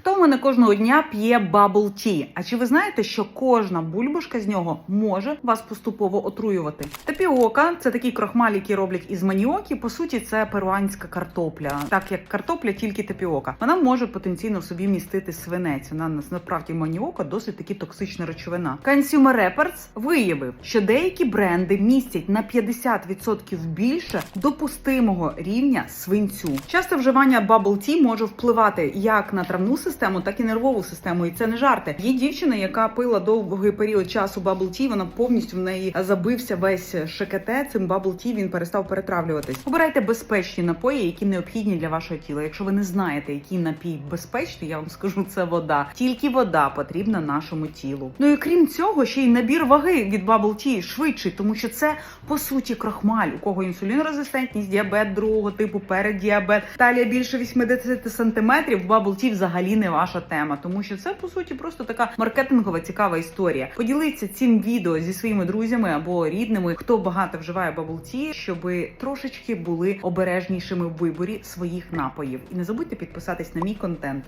Хто мене кожного дня п'є bubble tea? А чи ви знаєте, що кожна бульбашка з нього може вас поступово отруювати? Тапіока це такий крохмаль, який роблять із маніокі. По суті, це перуанська картопля, так як картопля, тільки тапіока. Вона може потенційно в собі містити свинець. Вона насправді маніока досить таки токсична речовина. Consumer Reports виявив, що деякі бренди містять на 50% більше допустимого рівня свинцю. Часто вживання bubble tea може впливати як на травну систему, так і нервову систему. І це не жарти. Є дівчина, яка пила довгий період часу bubble tea, Вона повністю в неї забився весь шекете. Цим bubble tea він перестав перетравлюватись. Обирайте безпечні напої, які необхідні для вашого тіла. Якщо ви не знаєте, який напій безпечний, я вам скажу, це вода. Тільки вода потрібна нашому тілу. Ну і крім цього, ще й набір ваги від bubble tea швидший, тому що це по суті крохмаль, у кого інсулінорезистентність, діабет другого типу, переддіабет, талія більше 80 сантиметрів. Bubble tea взагалі не ваша тема, тому що це по суті просто така маркетингова цікава історія. Поділіться цим відео зі своїми друзями або рідними, хто багато вживає bubble tea, щоб трошечки були обережнішими в виборі своїх напоїв. І не забудьте підписатись на мій контент.